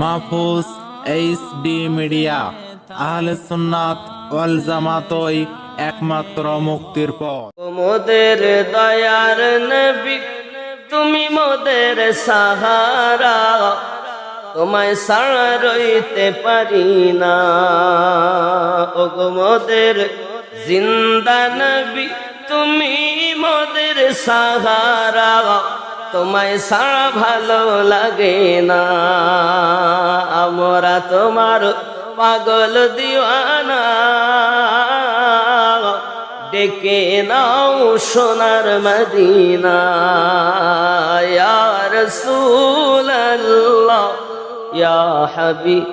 Mahfuz H D media আহলে সুন্নাত ওয়াল জামাতই একমাত্র মুক্তির পথ। মোদের দয়ার নবী, তুমি মোদের সাহারা, তোমায় সারা রইতে পারি না। ও মোদের জিন্দা নবী, তুমি মোদের সাহারা তোমায় সারা ভালো লাগে না। আমরা তোমার পাগল দিওয়ানা। ডেকে নাও সোনার মদিনা। ইয়া রাসূলুল্লাহ, ইয়া হাবি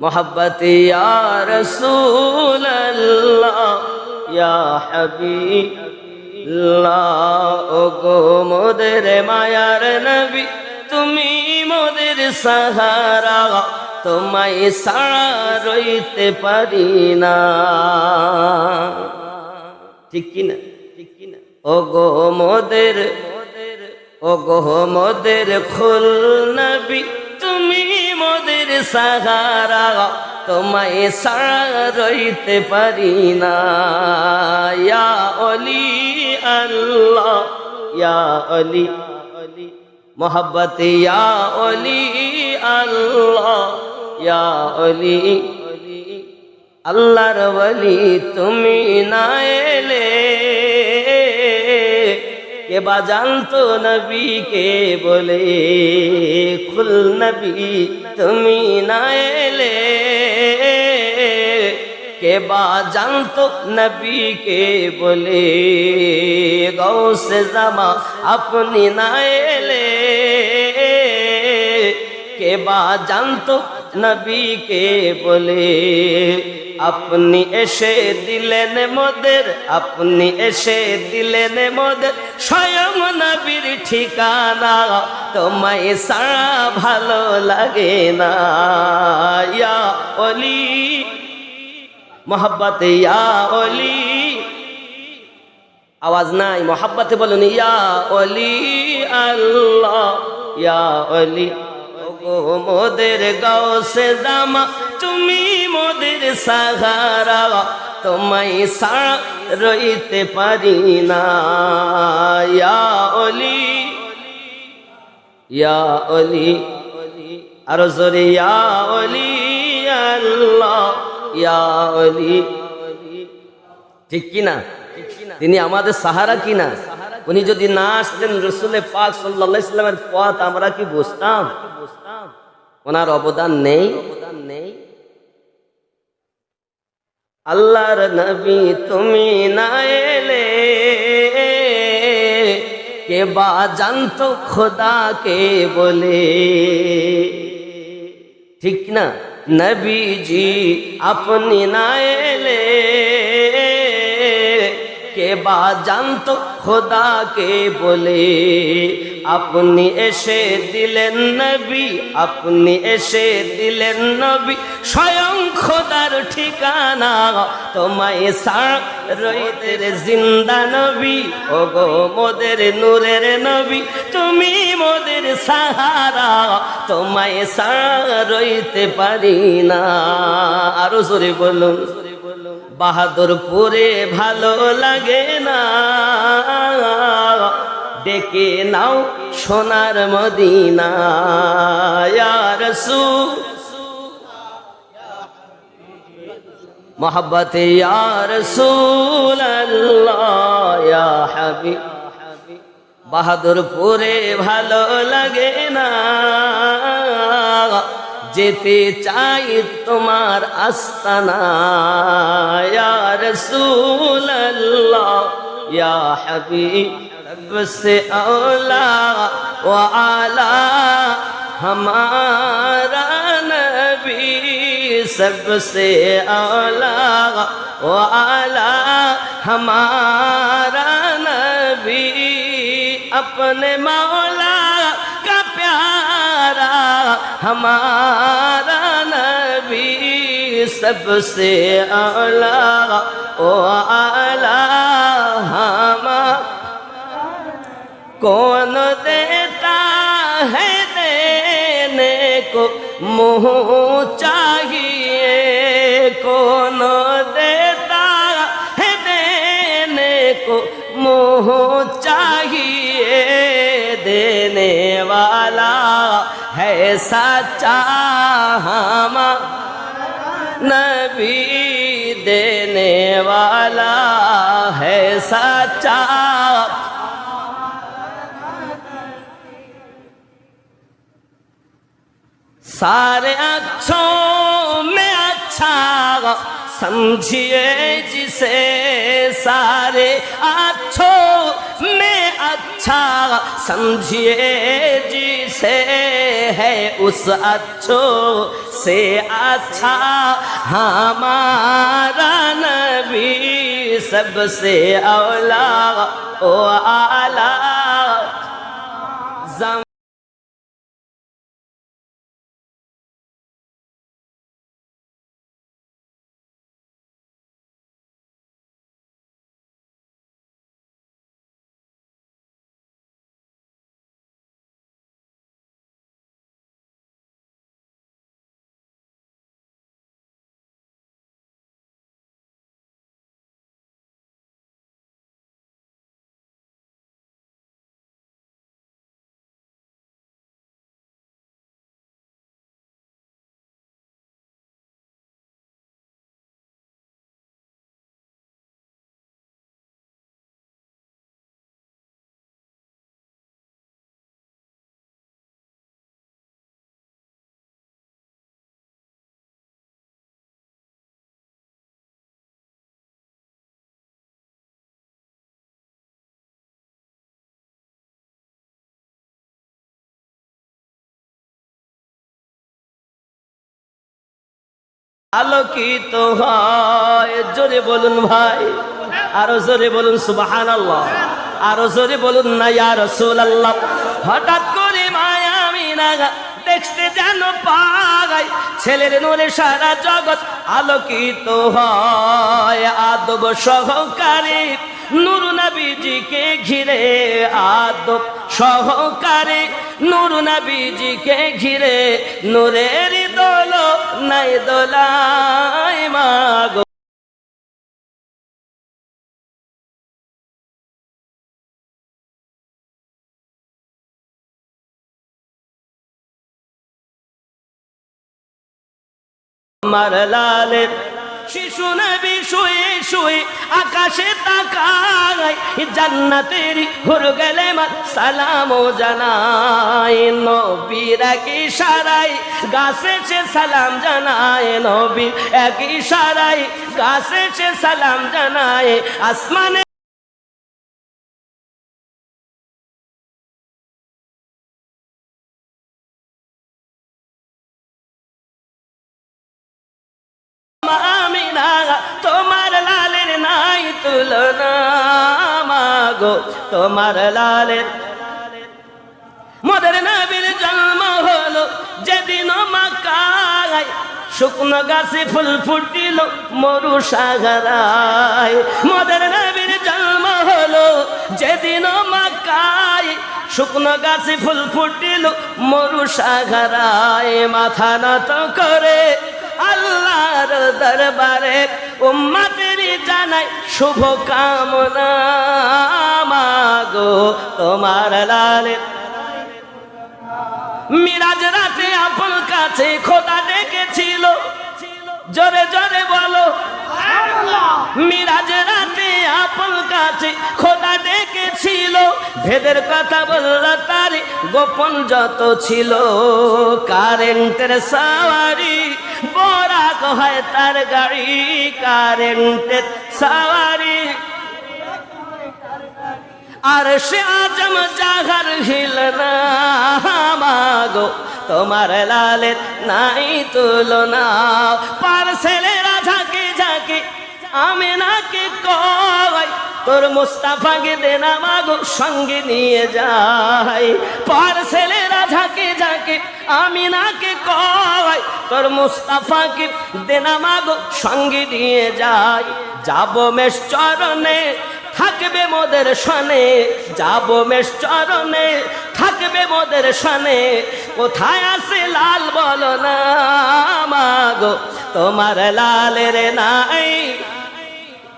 মোহাব্বত, ইয়া রাসূলুল্লাহ, ইয়া হাবিব। ও গো মোদের মায়ার নবী, তুমি মোদের সাহারা। তোমায় সারা রইতে পারি না। ঠিক কিনা ঠিক কিনা ও গো মোদের ও গো মোদের খুল নবী, তুমি মোদের সাহারা। তোমায় সারা রইতে পারি না। অলি আল্লাহ ইয়া অলি মোহাব্বত ইয়া অলি আল্লাহ, ইয়া অলি আল্লাহর বলি তুমি না এলে। কে বা জানতো নবীকে বলে, খুল নবী, তুমি না এলে। কে বা জানতো নবীকে বলে, গৌসে জামা আপনি না এলে কে বা জানতো নবীকে বলে, আপনি এসে দিলেন মোদের, আপনি এসে দিলেন মোদের, স্বয়ং নবীর ঠিকানা, তোমায় সারা ভালো লাগে না। ইয়া অলি মোহাব্বত, ইয়া অলি আওয়াজ নাই, মোহাব্বতে বলুন, ইয়া অলি আল্লাহ, ইয়া অলি মোদের গাওসে দামা তুমি মোদের সাহারা, তোমায় সারা রইতে পারি না। ইয়া অলি ইয়া অলি আরও জোরে, ইয়া অলি আল্লাহ। ঠিক কিনা? তিনি আমাদের সাহারা কিনা? উনি যদি না আসতেন রসুলে পাক সাল্লাহ ইসলামের পথ আমরা কি বুঝতাম? ওনার অবদান নেই। আল্লাহর নবী তুমি না এলে, কে বা জানতো খোদাকে বলে? ঠিক না নবীজি আপনি না এলে কে বা জানতো? খোদাকে বলে, আপনি এসে দিলেন নবী, আপনি এসে দিলেন নবী। স্বয়ং খোদার ঠিকানা, তোমায় সার রইতে রে জিন্দা নবী। ও গো মোদের নূরের নবী, তুমি মোদের সাহারা, তোমায় সার রইতে পারি না। আরও জোরে বলুন। বাহাদুরপুরে ভালো লাগে না। ডেকে নাও সোনার মদিনা রসুল। মোহাব্বত রসুল হাবি বাহাদুরপুরে ভালো লাগে না। جیتے چاہی تمہار استنا یا رسول اللہ یا حبیب سے اولا و اعلی ہمارا نبی سب سے اولا و اعلی ہمارا نبی اپنے مولا ہمارا نبی سب سے اعلیٰ او اعلیٰ ہمارا کون دیتا ہے دینے کو منہ है सच्चा हमारा नबी देने वाला है सच्चा सारे अच्छों में अच्छा समझिए जिसे सारे अच्छों में अच्छा समझिए जिसे है उस अच्छों से अच्छा हमारा नबी सबसे औला ओ आला আলোকিত হয়। জোরে বলুন ভাই। আরও জোরে বলুন সুবাহান আল্লাহ আরও জোরে বলুন না, ইয়া রসুল আল্লাহ হঠাৎ করে মায়া মিনাগা দেখতে যেন পাগাই ছেলের নূরে সারা জগৎ আলোকিত হয়। আদব সহকারে নুরু নবীজিকে ঘিরে আদব সহকারে নুরু নবীজিকে ঘিরে নূরের দোল নাই দোলাই মাগো। আমার লালের শিশু নবী শুয়ে শুয়ে আকাশে তাকায়, জান্নাতের ঘুর গেলে মা সালাম জানায়, নবীর এক ইশারায় গাছে সে সালাম জানায়, নবীর এক গাছে সে সালাম জানায়, আসমানে মাগো তোমার লালের। মদের নবীর জন্ম হলো যেদিন মাকায় শুকনো গাছে ফুল ফুটিল মরু সাগরায়। মদের নবীর জন্ম হলো যেদিন মাকায় শুকনো গাছে ফুল ফুটিল মরু সাগরায়। মাথা নত করে আল্লাহর দরবারে উম্মাদের জানাই শুভ কামনা মাগো তোমার লালের মিরাজ রাতে আপন কাছে খোদা ডেকেছিল। জোরে জোরে বলো। মিরাজ রাতে আপন কাছে খোদা ডেকেছিল। ভেদের কথা বলল তার, গোপন যত ছিল, কারেন্টের সাওয়ারি। বরাক হয় তার গাড়ি, কারেন্টের সাওয়ারি। আর সে আজম জাগার হিল না মাগো তোমার লালের নাই তুলনা। পার্সেলেরা ঝাঁকে ঝাঁকে, আমি নাকে কয় তোর মুস্তাফাকে দেনা মাগো সঙ্গে নিয়ে যাই পার্সেলেরা ঝাঁকে ঝাঁকে আমি নাকে কয়, তোর মুস্তাফাকে দেনা মাগো সঙ্গে নিয়ে যাই যাব মেষ চরণে, থাকবে মোদের সনে। যাব মেষ চরণে, থাকবে মোদের সানে। কোথায় আছে লাল বলো না মাগো, তোমার লালের নাই।